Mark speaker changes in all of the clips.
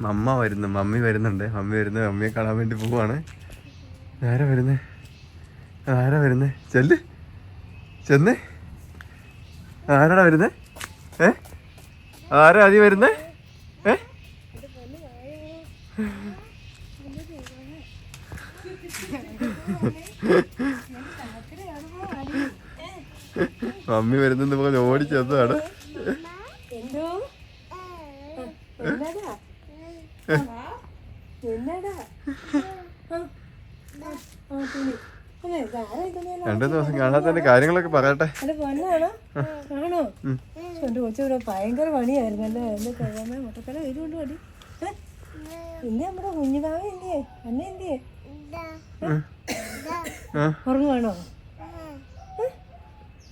Speaker 1: മമ്മ വരുന്നു മമ്മി വരുന്നുണ്ട്. മമ്മി വരുന്നു മമ്മിയെ കാണാൻ വേണ്ടി പോവാണ്. ആരാ വരുന്നേ? ആരാ വരുന്നേ? ചെല്ല്. ചെന്ന്. ആരാടാ വരുന്നേ? ഏ? ആരാ ആദ്യം വരുന്നേ? ഏ? മമ്മി വരുന്നെന്ന് പറഞ്ഞ് ഓടിച്ചെന്നാണ്
Speaker 2: എന്തോ?
Speaker 1: രണ്ടു ദിവസം കാണാത്തതിന്റെ കാര്യങ്ങളൊക്കെ പറയട്ടെ.
Speaker 2: ആണോ? എന്റെ കൊച്ചിവിടെ ഭയങ്കര പണിയായിരുന്നു. അല്ലേ എന്റെ കിഴമ മുട്ടക്കട വരുകൊണ്ട് പണി? പിന്നെ നമ്മുടെ കുഞ്ഞുകാവ എന്തിയേ? അന്ന എന്തിയേ?
Speaker 1: ആ.
Speaker 2: ഉറങ്ങുവാണോ?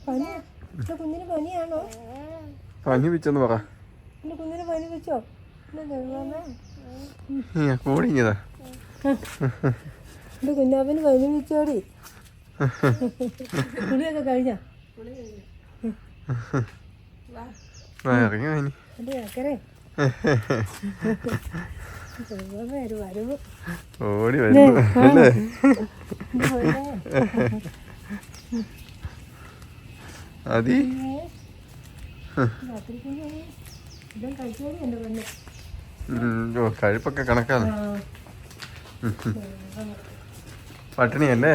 Speaker 2: പനി? എന്റെ കുഞ്ഞിന് പനിയാണോ?
Speaker 1: പനി വെച്ചെന്ന് പറ.
Speaker 2: എന്റെ കുഞ്ഞിന് പനി വെച്ചോ എന്റെ കിഴമ
Speaker 1: കൂടിങ്ങതാ
Speaker 2: എന്റെ കുഞ്ഞാപ്പന് പനി വെച്ചോടി കുളിയൊക്കെ കഴിഞ്ഞാ
Speaker 1: ഓടി വരുന്നു അല്ലേ
Speaker 2: ഇത്.
Speaker 1: അതി
Speaker 2: ഇതും കഴിച്ചോടി എന്റെ പെണ്ണ്
Speaker 1: കഴിപ്പൊക്കെ കണക്കാണ്. പട്ടിണിയല്ലേ?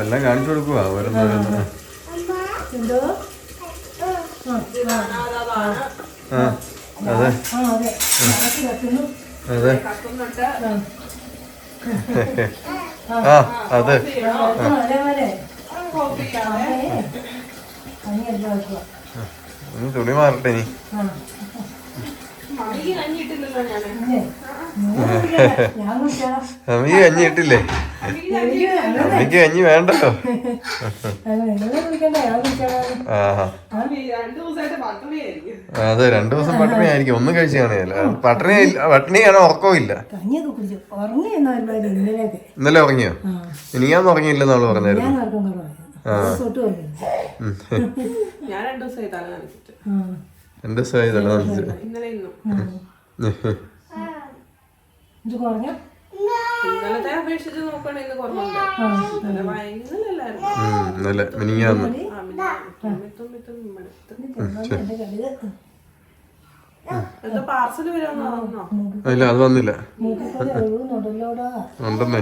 Speaker 1: എല്ലാം കാണിച്ചു കൊടുക്കുക അതെ.
Speaker 2: അതെ.
Speaker 1: ആ അത്. തുണി മാറട്ടെ ഇനി.
Speaker 2: ആ പിന്നെ, എനിക്ക്
Speaker 1: കഞ്ഞി വേണ്ടല്ലോ. അതെ രണ്ടു ദിവസം പട്ടിണി ആയിരിക്കും. ഒന്നും കഴിച്ചു കാണിയല്ല പട്ടിണി പട്ടിണിയാണോ
Speaker 2: ഇന്നലെയൊക്കെ.
Speaker 1: ഇന്നലെ ഉറങ്ങിയോ? ഇനിയാന്ന്
Speaker 2: ഉറങ്ങിയില്ല നമ്മൾ
Speaker 3: പറഞ്ഞായിരുന്നു. രണ്ടു ദിവസമായി തല നനച്ചു
Speaker 2: ആ.
Speaker 1: രണ്ട് ദിവസമായി തല
Speaker 3: ഇന്നലെ ഇന്നും.
Speaker 2: ഇത് കുറഞ്ഞ
Speaker 3: ഇന്നലത്തെ അപേക്ഷിച്ച് നോക്കുകയാണെങ്കിൽ ഇന്ന് കുറവുണ്ട്. ഇന്നലെ
Speaker 1: ഇന്നലെ മിനിങ്ങാന്ന് ഇല്ല അത് വന്നില്ല. ഉണ്ടെന്നേ.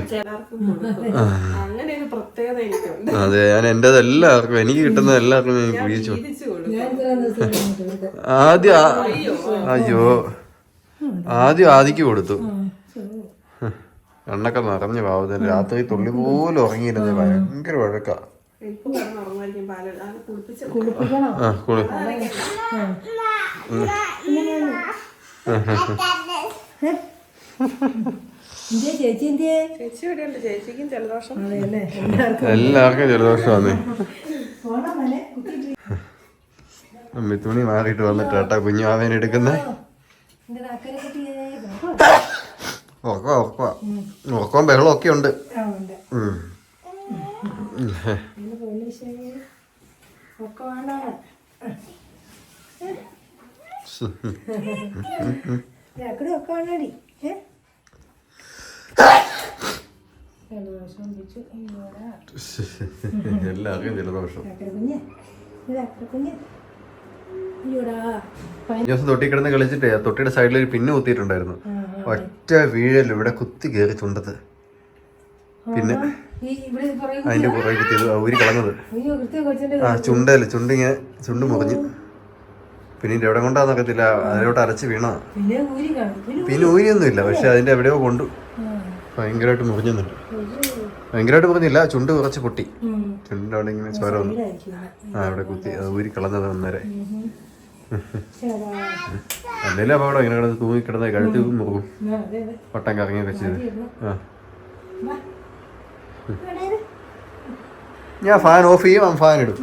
Speaker 3: അങ്ങനെ ഒരു പ്രത്യേകത എനിക്കുണ്ട്.
Speaker 1: അതെ ഞാൻ എന്റെ എല്ലാവർക്കും എനിക്ക് കിട്ടുന്ന എല്ലാവർക്കും ഞാൻ ആദ്യം അയ്യോ. ആദ്യം ആദിക്ക് കൊടുത്തു. കണ്ണൊക്കെ നിറഞ്ഞു പാവത്തിന് രാത്രി തുള്ളി പോലും ഉറങ്ങിയിരുന്നത് ഭയങ്കര വഴക്ക.
Speaker 2: എല്ലാവർക്കും
Speaker 1: ജലദോഷം. ജലദോഷമാണ്. അമ്മി തുണി മാറിയിട്ട് വന്നിട്ട് കേട്ടാ കുഞ്ഞു ആവേനെ
Speaker 2: ഉറക്കുക നാക്കരെ കുട്ടിയെ
Speaker 1: ഉറക്കോ ഉറക്കോ ഉറക്കവും ബഹളവും ഒക്കെ ഉണ്ട് എല്ലാവർക്കും ജലദോഷം. തൊട്ടി കിടന്ന് കളിച്ചിട്ടേ തൊട്ടിയുടെ സൈഡിൽ ഒരു പിന്നെ കുത്തിയിട്ടുണ്ടായിരുന്നു. ഒറ്റ വീഴൽ ഇവിടെ കുത്തി കയറി ചുണ്ടത് പിന്നെ
Speaker 2: ഇവിടെ
Speaker 1: അതിന്റെ പുറകെ കുത്തിയത് ഊരി കളഞ്ഞത്. ആ ചുണ്ടല്ല ചുണ്ടിങ്ങനെ ചുണ്ട് മുറിഞ്ഞു. പിന്നെ ഇന്റെ എവിടെ കൊണ്ടാന്നറിയത്തില്ല അതിലോട്ട് അരച്ച് വീണതാ.
Speaker 2: പിന്നെ
Speaker 1: ഊരിയൊന്നുമില്ല പക്ഷെ അതിന്റെ എവിടെയോ കൊണ്ടു. ഭയങ്കരമായിട്ട് മുറിഞ്ഞുന്നുണ്ട് ഭയങ്കരമായിട്ട് മുറിഞ്ഞില്ല ചുണ്ട് കുറച്ച് പൊട്ടി. ചുണ്ടിന്റെ അവിടെ ഇങ്ങനെ ചോര വന്നു ആ അവിടെ കുത്തി ഊരി കളഞ്ഞത് അന്നേരം. അല്ലേലും അപകടം ഇങ്ങനെ കിടന്ന് തൂങ്ങി കിടന്ന് കഴുത്തി മുറുകും
Speaker 2: കറങ്ങി.
Speaker 1: വട്ടം ചെയ്ത്.
Speaker 2: ഇവിടെ ഇരു.
Speaker 1: ഞാൻ ഫാൻ ഓഫ് ചെയ്യും അവൻ ഫാൻ ഇടും.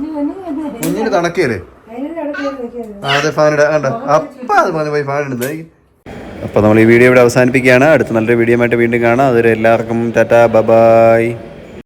Speaker 1: കുഞ്ഞിന് തണക്കിയല്ലേ. ആ അതെ ഫാൻ ഇടാ. കണ്ട? അപ്പം അത് മതി പോയി ഫാൻ ഇടുന്നത്. അപ്പോൾ നമ്മൾ ഈ വീഡിയോ ഇവിടെ അവസാനിപ്പിക്കുകയാണ്. അടുത്ത നല്ലൊരു വീഡിയോ ആയിട്ട് വീണ്ടും കാണാം. അതുവരെ എല്ലാവർക്കും ടാറ്റാ ബബായ്.